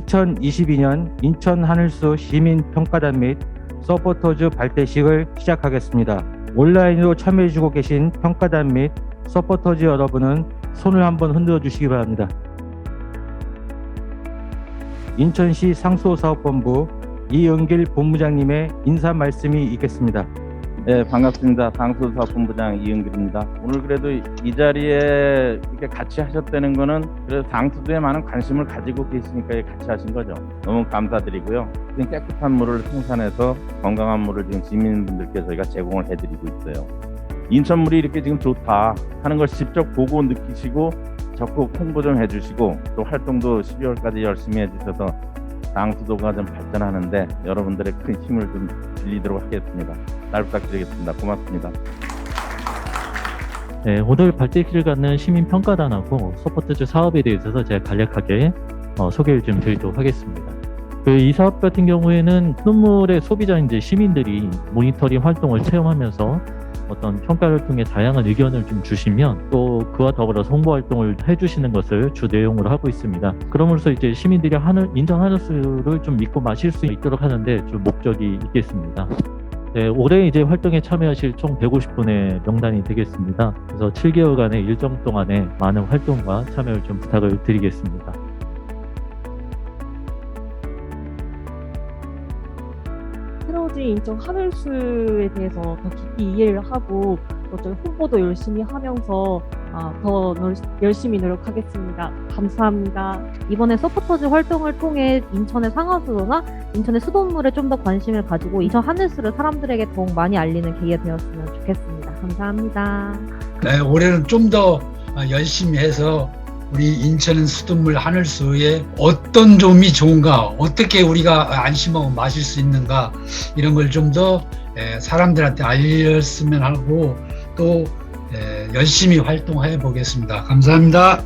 2022년 인천 하늘수 시민 평가단 및 서포터즈 발대식을 시작하겠습니다. 온라인으로 참여해주고 계신 평가단 및 서포터즈 여러분은 손을 한번 흔들어 주시기 바랍니다. 인천시 상수사업본부 이은길 본부장님의 인사 말씀이 있겠습니다. 네, 반갑습니다. 당수사업본부장 이은길입니다. 오늘 그래도 이 자리에 이렇게 같이 하셨다는 거는 그래도 당수도에 많은 관심을 가지고 계시니까 같이 하신 거죠. 너무 감사드리고요. 지금 깨끗한 물을 생산해서 건강한 물을 지금 시민분들께 저희가 제공을 해드리고 있어요. 인천물이 이렇게 지금 좋다 하는 걸 직접 보고 느끼시고 적극 홍보 좀 해주시고 또 활동도 12월까지 열심히 해주셔서 당수도가 좀 발전하는데 여러분들의 큰 힘을 좀 빌리도록 하겠습니다. 잘 부탁드리겠습니다. 고맙습니다. 네, 오늘 발대기를 갖는 시민 평가단하고 서포트즈 사업에 대해서 제가 간략하게 어, 소개를 좀 드리도록 하겠습니다. 그 이 사업 같은 경우에는 눈물의 소비자인 시민들이 모니터링 활동을 체험하면서 어떤 평가를 통해 다양한 의견을 좀 주시면 또 그와 더불어서 홍보 활동을 해주시는 것을 주 내용으로 하고 있습니다. 그러면서 이제 시민들이 하늘, 인정 하늘수를 좀 믿고 마실 수 있도록 하는데 좀 목적이 있겠습니다. 네, 올해 이제 활동에 참여하실 총 150분의 명단이 되겠습니다. 그래서 7개월간의 일정 동안에 많은 활동과 참여를 좀 부탁을 드리겠습니다. 테러지 인천 하늘수에 대해서 더 깊이 이해를 하고 또 저희 홍보도 열심히 하면서 아, 더 널- 열심히 노력하겠습니다. 감사합니다. 이번에 서포터즈 활동을 통해 인천의 상하수도나 인천의 수돗물에 좀 더 관심을 가지고 인천 하늘수를 사람들에게 더욱 많이 알리는 계기가 되었으면 좋겠습니다. 감사합니다. 네, 올해는 좀 더 열심히 해서 우리 인천 수돗물 하늘수에 어떤 점이 좋은가, 어떻게 우리가 안심하고 마실 수 있는가 이런 걸 좀 더 사람들한테 알렸으면 하고 또 에, 열심히 활동해 보겠습니다. 감사합니다.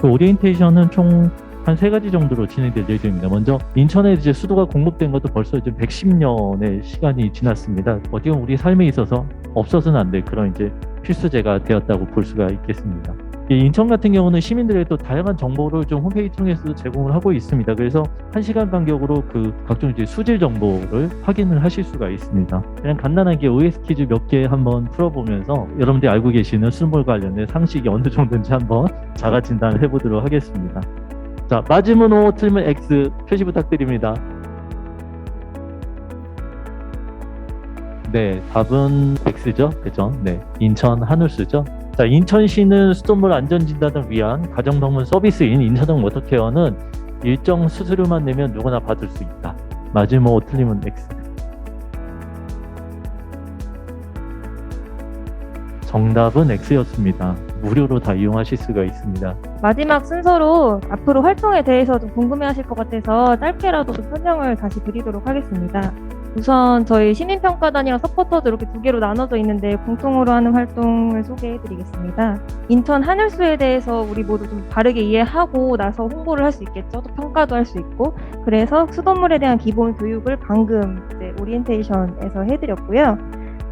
그 오리엔테이션은 총 한 세 가지 정도로 진행될 예정입니다. 먼저 인천에 이제 수도가 공급된 것도 벌써 이제 110년의 시간이 지났습니다. 어떻게 보면 우리 삶에 있어서 없어서는 안 될 그런 이제 필수제가 되었다고 볼 수가 있겠습니다. 이 인천 같은 경우는 시민들의 또 다양한 정보를 좀 홈페이지 통해서 제공을 하고 있습니다. 그래서 한 시간 간격으로 그 각종 이제 수질 정보를 확인을 하실 수가 있습니다. 그냥 간단하게 OS 퀴즈 몇 개 한번 풀어보면서 여러분들이 알고 계시는 수물 관련된 상식이 어느 정도인지 한번 자가 진단을 해보도록 하겠습니다. 자, 맞으면 O, 틀리면 X 표시 부탁드립니다. 네, 답은 X죠? 그죠? 네, 인천 하늘수죠? 자, 인천시는 수돗물 안전 진단을 위한 가정방문 서비스인 인천동 워터케어는 일정 수수료만 내면 누구나 받을 수 있다. 맞으면 O, 틀리면 X. 정답은 X였습니다. 무료로 다 이용하실 수가 있습니다. 마지막 순서로 앞으로 활동에 대해서 좀 궁금해하실 것 같아서 짧게라도 좀 설명을 다시 드리도록 하겠습니다. 우선 저희 시민평가단이랑 서포터도 이렇게 두 개로 나눠져 있는데 공통으로 하는 활동을 소개해드리겠습니다. 인천 하늘수에 대해서 우리 모두 좀 바르게 이해하고 나서 홍보를 할 수 있겠죠. 또 평가도 할 수 있고 그래서 수돗물에 대한 기본 교육을 방금 이제 오리엔테이션에서 해드렸고요.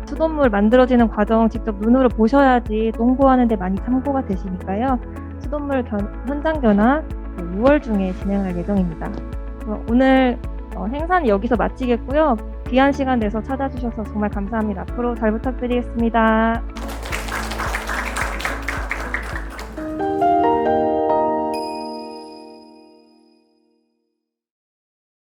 수돗물 만들어지는 과정 직접 눈으로 보셔야지 또 홍보하는 데 많이 참고가 되시니까요. 수돗물 견- 현장 견학 6월 중에 진행할 예정입니다. 오늘 어, 행사는 여기서 마치겠고요. 귀한 시간 내서 찾아주셔서 정말 감사합니다. 앞으로 잘 부탁드리겠습니다.